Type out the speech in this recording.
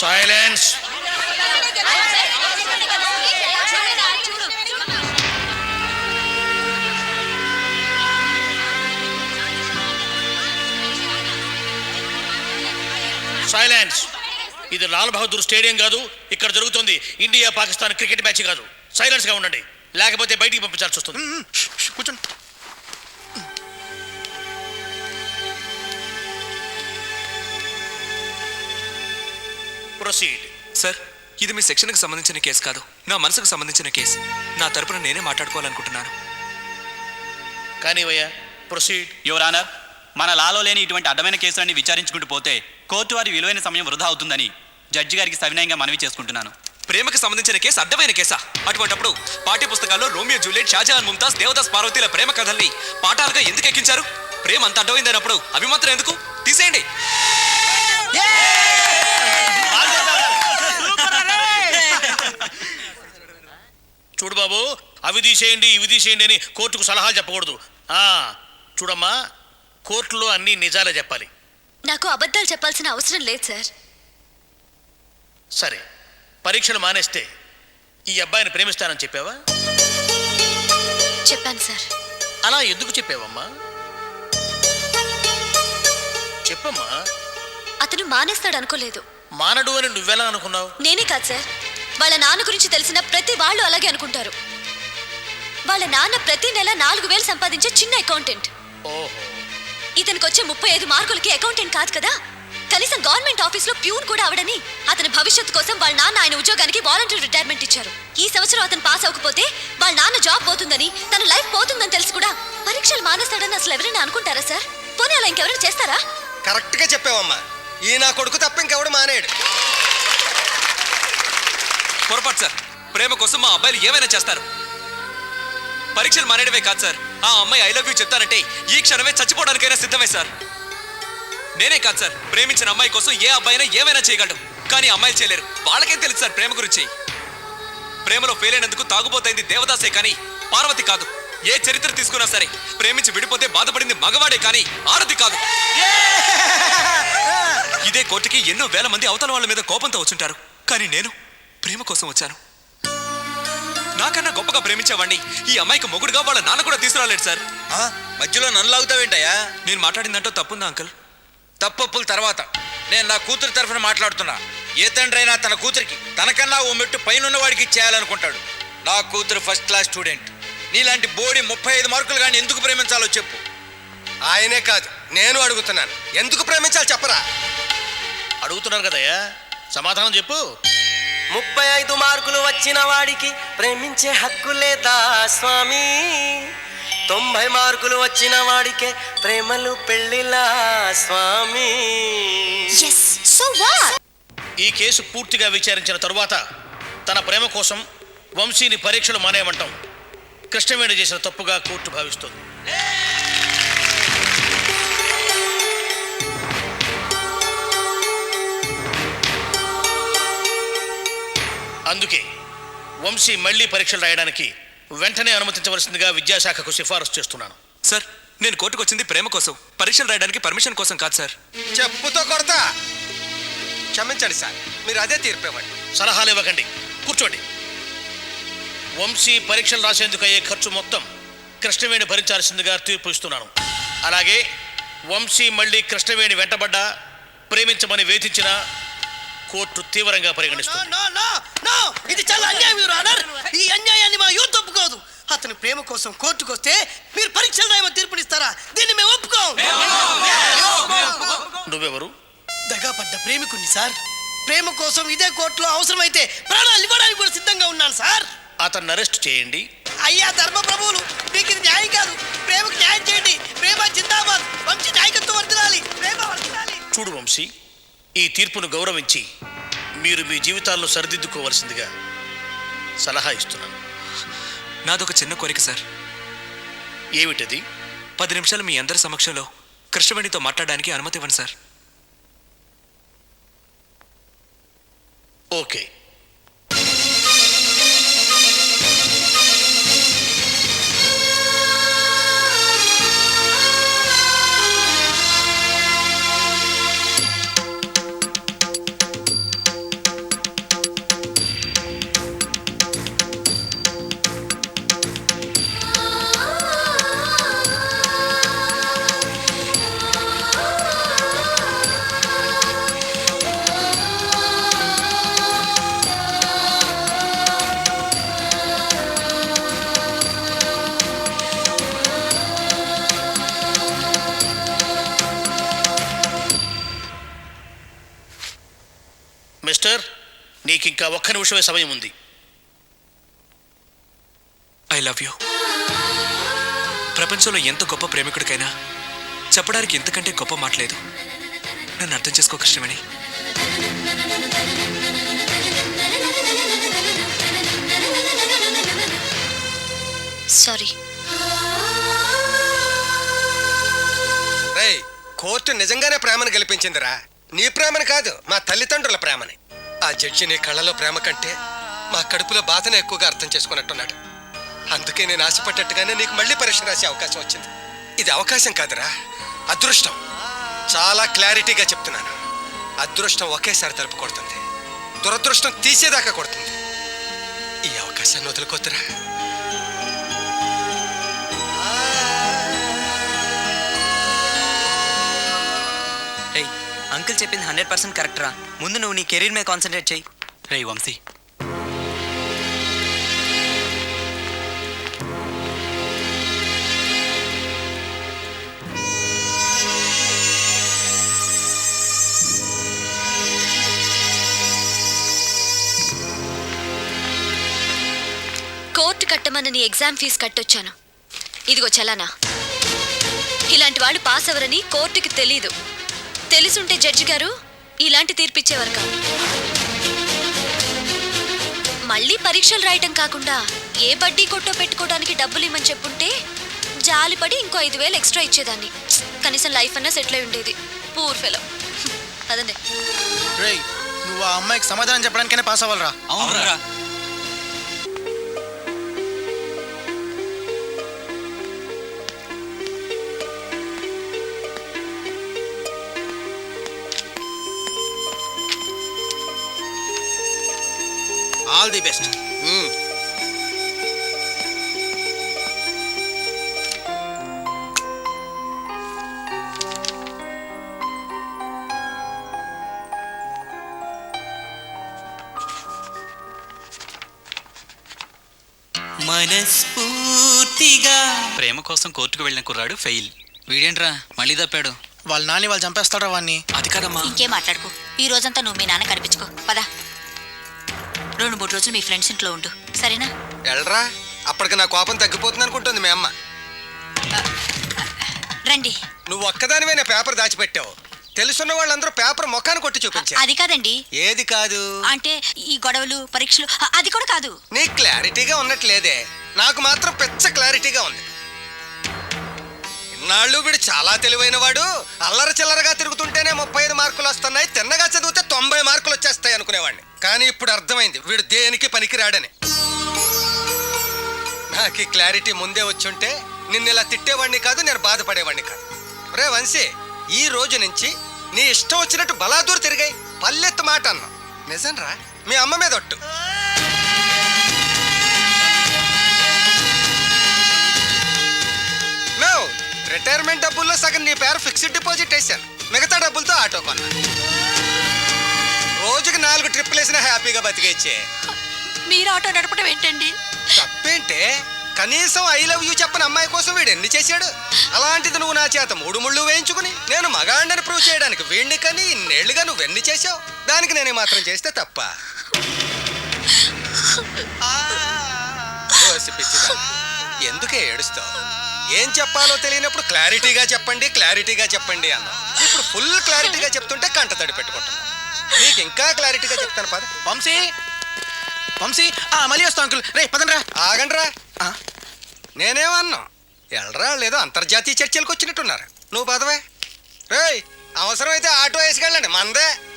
Silence silence ఇది Lal Bahadur stadium కాదు ఇక్కడ జరుగుతుంది ఇండియా పాకిస్తాన్ క్రికెట్ మ్యాచ్ కాదు. సైలెన్స్గా ఉండండి. లేకపోతే బయటికి పంపించాల్సి వస్తుంది. కూర్చోండి. ప్రొసీడ్. సార్ ఇది మీ సెక్షన్కి సంబంధించిన కేసు కాదు. నా మనసుకు సంబంధించిన కేసు. నా తరపున నేనే మాట్లాడుకోవాలనుకుంటున్నాను. కానీ భయ్యా ప్రొసీడ్. యువర్ ఆనర్ మన లాలో లేని ఇటువంటి అడ్డమైన కేసులన్నీ విచారించుకుంటూ పోతే కోర్టు వారి విలువైన సమయం వృధా అవుతుందని జడ్జి గారికి సవినయంగా మనవి చేసుకుంటున్నాను. ప్రేమకు సంబంధించిన కేసు అడ్డమైన కేసా? అటువంటప్పుడు పాఠ్య పుస్తకాల్లో రోమియో జూలియట్ షాజహాన్ ముంతాజ్ దేవదాస్ పార్వతీల ప్రేమ కథల్ని పాఠాలుగా ఎందుకు ఎక్కించారు? ప్రేమ అంత అడ్డమైందన్నప్పుడు అవి మాత్రం ఎందుకు? తీసేయండి. చూడు బాబు అవి తీసేయండి ఇవి తీసేయండి అని కోర్టుకు సలహాలు చెప్పకూడదు. ఆ, చూడమ్మా కోర్టులో అన్ని నిజాలే చెప్పాలి. నాకు అబద్ధాలు చెప్పాల్సిన అవసరం లేదు సార్. సరే పరీక్షలు మానేస్తే ఈ అబ్బాయిని ప్రేమిస్తానని చెప్పావా? చెప్పాను సార్. అలా ఎందుకు చెప్పావమ్మా? చెప్పమ్మా. అతను మానేస్తాడు అనుకోలేదు మానడు అని నువ్వెలా అనుకున్నావు? నేనే కాదు సార్. వాళ్ళ నాన్న గురించి తెలిసిన ప్రతి వాళ్ళు అలాగే అనుకుంటారు. వాళ్ళ నాన్న ప్రతి నెల నాలుగు వేలు సంపాదించే చిన్న అకౌంటెంట్ ఇతనికి వచ్చే ముప్పై ఐదు మార్కులకి అకౌంటెంట్ కాదు కదా? కనీసం గవర్నమెంట్ ఆఫీస్లో ప్యూన్ కూడా అవడని అతని భవిష్యత్తు కోసం వాళ్ళ నాన్న ఆయన ఉద్యోగానికి వాలంటీర్ రిటైర్మెంట్ ఇచ్చారు. ఈ సంవత్సరం అతను పాస్ అవ్వకపోతే వాళ్ళ నాన్న జాబ్ పోతుందని తన లైఫ్ పోతుందని తెలిసి కూడా పరీక్షలు మానేస్తాడని అసలు ఎవరైనా అనుకుంటారా సార్? పోనీ అలా ఇంకెవరైనా చేస్తారా? కరెక్ట్గా చెప్పావమ్మా. ఈ నా కొడుకు తప్ప ఇంకెవడు మానేడు. పొరపాటు సార్. ప్రేమ కోసం మా అబ్బాయిలు ఏమైనా చేస్తారు. పరీక్షలు మానేయడమే కాదు సార్. ఆ అమ్మాయి ఐ లవ్ యూ చెప్తానంటే ఈ క్షణమే చచ్చిపోవడానికైనా సిద్ధమే సార్. నేనే కాదు సార్. ప్రేమించిన అమ్మాయి కోసం ఏ అబ్బాయినా ఏమైనా చేయగలడు. కానీ అమ్మాయిలు చేయలేరు. వాళ్ళకేం తెలుసు సార్ ప్రేమ గురించి? ప్రేమలో ఫెయిల్ అయినందుకు తాగుబోతైంది దేవదాసే కానీ పార్వతి కాదు. ఏ చరిత్ర తీసుకున్నా సరే ప్రేమించి విడిపోతే బాధపడింది మగవాడే కానీ ఆరతి కాదు. ఇదే కోర్టుకి ఎన్నో వేల మంది అవతల వాళ్ళ మీద కోపంతో వచ్చుంటారు. కానీ నేను ప్రేమ కోసం వచ్చాను. నాకన్నా గొప్పగా ప్రేమించేవాడిని ఈ అమ్మాయికి మొగుడుగా వాళ్ళ నాన్న కూడా తీసుకురాలేడు సార్. ఆ, మధ్యలో నన్ను లాగుతావేంటయ్యా? నేను మాట్లాడిందంటో తప్పుందా అంకుల్? తప్పప్పుల తర్వాత నేను నా కూతురు తరఫున మాట్లాడుతున్నా. ఏ తండ్రి అయినా తన కూతురికి తనకన్నా ఓ మెట్టు పైన వాడికి ఇచ్చేయాలనుకుంటాడు. నా కూతురు ఫస్ట్ క్లాస్ స్టూడెంట్ నీలాంటి బోడి ముప్పై ఐదు మార్కులు కానీ ఎందుకు ప్రేమించాలో చెప్పు. ఆయనే కాదు నేను అడుగుతున్నాను. ఎందుకు ప్రేమించాలి చెప్పరా? అడుగుతున్నారు కదయ్యా. సమాధానం చెప్పు. ముప్పై ఐదు మార్కులు వచ్చిన వాడికి ప్రేమించే హక్కు లేదా స్వామి? తొంభై మార్కులు వచ్చిన వాడికే ప్రేమలు పెళ్ళిలా స్వామి? ఈ కేసు పూర్తిగా విచారించిన తరువాత తన ప్రేమ కోసం వంశీని పరీక్షలు మానేయమంటాం. కృష్ణవేణి చేసిన తప్పుగా కోర్టు భావిస్తుంది. అందుకే వంశీ మళ్ళీ పరీక్షలు రాయడానికి వెంటనే అనుమతించవలసిందిగా విద్యాశాఖకు సిఫారసు చేస్తున్నాను. సార్ నేను కోర్టుకు వచ్చింది ప్రేమ కోసం. పరీక్షలు రాయడానికి పర్మిషన్ కోసం కాదు సార్. చెప్పుతో కొడతా! క్షమించండి సార్ మీరు అదే తీర్పు ఇవ్వండి సలహాలు ఇవ్వకండి. కూర్చోండి. వంశీ పరీక్షలు రాసేందుకు అయ్యే ఖర్చు మొత్తం కృష్ణవేణి భరించాల్సిందిగా తీర్పు ఇస్తున్నాను. అలాగే వంశీ మళ్ళీ కృష్ణవేణి వెంటబడ్డా ప్రేమించమని వేధించిన కోర్టు తీవ్రంగా పరిగణిస్తుంది. నో నో నో ఇది చాలా అన్యాయం యువర్ ఆనర్ ఈ అన్యాయాన్ని మా యూత్ ఒప్పుకోదు. అతని ప్రేమ కోసం కోర్టుకు వస్తే మీరు పరీక్షలు రాయమని తీర్పునిస్తారా? దీన్ని మేము ఒప్పుకోం. నువ్వెవరు? దగాపడ్డ ప్రేమికుణ్ణి సార్. ప్రేమ కోసం ఇదే కోర్టులో అవసరమైతే ప్రాణాలు ఇవ్వడానికి కూడా సిద్ధంగా ఉన్నాను సార్. అతన్ని అరెస్ట్ చేయండి. అయ్యా ధర్మ ప్రభువులు మీకు ఇది న్యాయం కాదు. ప్రేమకు న్యాయం చేయండి. ప్రేమ జిందాబాద్. వంశీ నాయకత్వం వర్దిలాలి ప్రేమ వర్దిలాలి చూడు వంశీ ఈ తీర్పును గౌరవించి మీరు మీ జీవితాల్లో సరిదిద్దుకోవలసిందిగా సలహా ఇస్తున్నాను. నాదొక చిన్న కోరిక సార్. ఏమిటది? పది నిమిషాలు మీ అందరి సమక్షంలో కృష్ణవేణితో మాట్లాడడానికి అనుమతి ఇవ్వండి సార్. ఓకే. నీకింకా ఒక్క నిమిషమే సమయం ఉంది. ఐ లవ్ యూ ప్రపంచంలో ఎంత గొప్ప ప్రేమికుడికైనా చెప్పడానికి ఇంతకంటే గొప్ప మాట లేదు. నన్ను అర్థం చేసుకో కృష్ణమణి సారీ రేయ్ కోర్టు నిజంగానే ప్రేమను గెలిపించిందిరా. నీ ప్రేమని కాదు మా తల్లిదండ్రుల ప్రేమని. ఆ జడ్జి నీ కళ్ళలో ప్రేమ కంటే మా కడుపులో బాధను ఎక్కువగా అర్థం చేసుకున్నట్టున్నాడు. అందుకే నేను ఆశపడ్డట్టుగానే నీకు మళ్ళీ పరీక్ష రాసే అవకాశం వచ్చింది. ఇది అవకాశం కాదురా అదృష్టం. చాలా క్లారిటీగా చెప్తున్నాను. అదృష్టం ఒకేసారి తలుపు కొడుతుంది. దురదృష్టం తీసేదాకా కొడుతుంది. ఈ అవకాశాన్ని వదులుకోతురా రేయ్ అంకుల్ చెప్పింది హండ్రెడ్ పర్సెంట్ కరెక్ట్ రా ముందు నువ్వు నీ కెరీర్ మీద కాన్సన్ట్రేట్ చేయి. రే వంశీ. కోర్టు కట్టమని నీ ఎగ్జామ్ ఫీజు కట్టొచ్చాను. ఇదిగో చలానా. ఇలాంటి వాళ్ళు పాస్ అవ్వరని కోర్టుకి తెలీదు. తెలిసుంటే జడ్జి గారు ఇలాంటి తీర్పిచ్చేవారు కాదు. మళ్ళీ పరీక్షలు రాయటం కాకుండా ఏ బడ్డీ కొట్టో పెట్టుకోవడానికి డబ్బులు ఇమ్మని చెప్పుంటే జాలిపడి ఇంకో ఐదు వేలు ఎక్స్ట్రా ఇచ్చేదాన్ని. కనీసం లైఫ్ అన్నా సెటిల్ అయి ఉండేది. Poor fellow. అదండి. రేయ్ నువ్వు ఆ అమ్మాయికి సమాధానం చెప్పడానికైనా పాస్ అవ్వాలరా. అవునరా. All the best. మనస్ఫూర్తిగా. ప్రేమ కోసం కోర్టుకు వెళ్ళిన కుర్రాడు ఫెయిల్. వీడేంట్రా? మళ్ళీ తప్పాడు. వాళ్ళ నాని వాళ్ళు చంపేస్తాడా వాడిని అది కాదమ్మా. ఇంకేం మాట్లాడుకో. ఈ రోజంతా నువ్వు మీ నాన్న కనిపించుకో. పద. రెండు మూడు రోజులు మీ ఫ్రెండ్స్ ఇంట్లో ఉండు. సరేనా? ఎల్రా అప్పటికి నా కోపం తగ్గిపోతుంది అనుకుంటుంది మీ అమ్మ. రండి. నువ్వు ఒక్కదానివే నా పేపర్ దాచిపెట్టావు. తెలుసున్న వాళ్ళందరూ పేపర్ ముఖాన్ని కొట్టి చూపించారు. అది కాదండి. ఏది కాదు? అంటే ఈ గొడవలు పరీక్షలు అది కూడా కాదు. నీ క్లారిటీగా ఉన్నట్లేదే. నాకు మాత్రం పెచ్చ క్లారిటీగా ఉంది. ఇన్నాళ్ళు వీడు చాలా తెలివైన వాడు అల్లర చిల్లరగా తిరుగుతుంటేనే ముప్పై ఐదు మార్కులు వస్తున్నాయి. తిన్నగా చదివితే తొంభై మార్కులు వచ్చేస్తాయి అనుకునేవాడిని. కానీ ఇప్పుడు అర్థమైంది. వీడు దేనికి పనికిరాడని. నాకు ఈ క్లారిటీ ముందే వచ్చుంటే నిన్ను ఇలా తిట్టేవాడిని కాదు నేను బాధపడేవాడిని కాదు. రే వంశీ ఈ రోజు నుంచి నీ ఇష్టం వచ్చినట్టు బలాదూరు తిరిగాయి. పల్లెత్తు మాట అన్నా నిజం రా మీ అమ్మ మీద ఒట్టు. రిటైర్మెంట్ డబ్బుల్లో సగం నీ పేరు ఫిక్స్డ్ డిపాజిట్ వేశాను. మిగతా డబ్బులతో ఆటో కొన్నా. రోజుకి నాలుగు ట్రిప్పులు వేసినా హ్యాపీగా బతికేచ్చే. మీరు ఆటో నడపడం ఏంటండి? తప్పేంటే కనీసం ఐ లవ్ యూ చెప్పని అమ్మాయి కోసం వీడు ఎన్ని చేశాడు? అలాంటిది నువ్వు నా చేత మూడు ముళ్ళు వేయించుకుని నేను మగాడిని ప్రూవ్ చేయడానికి వీడిని కని ఇన్నేళ్ళుగా నువ్వెన్ని చేశావు? దానికి నేనే మాత్రం చేస్తే తప్ప. ఎందుకే ఏడుస్తావు? ఏం చెప్పాలో తెలియనప్పుడు క్లారిటీగా చెప్పండి క్లారిటీగా చెప్పండి అన్నావు. ఇప్పుడు ఫుల్ క్లారిటీగా చెప్తుంటే కంట తడి పెట్టుకుంటున్నావు. నీకు ఇంకా క్లారిటీగా చెప్తాను పద. వంశీ! వంశీ! ఆ మళ్ళీ వస్తా అంకుల్. రే. పదండ్రా ఆగండ్రా ఆ, నేనేమన్నా? ఎల్రా లేదో అంతర్జాతీయ చర్చలకు వచ్చినట్టున్నారు. నువ్వు పదవే. రేయ్ అవసరమైతే ఆటో వేసుకెళ్ళండి మందే.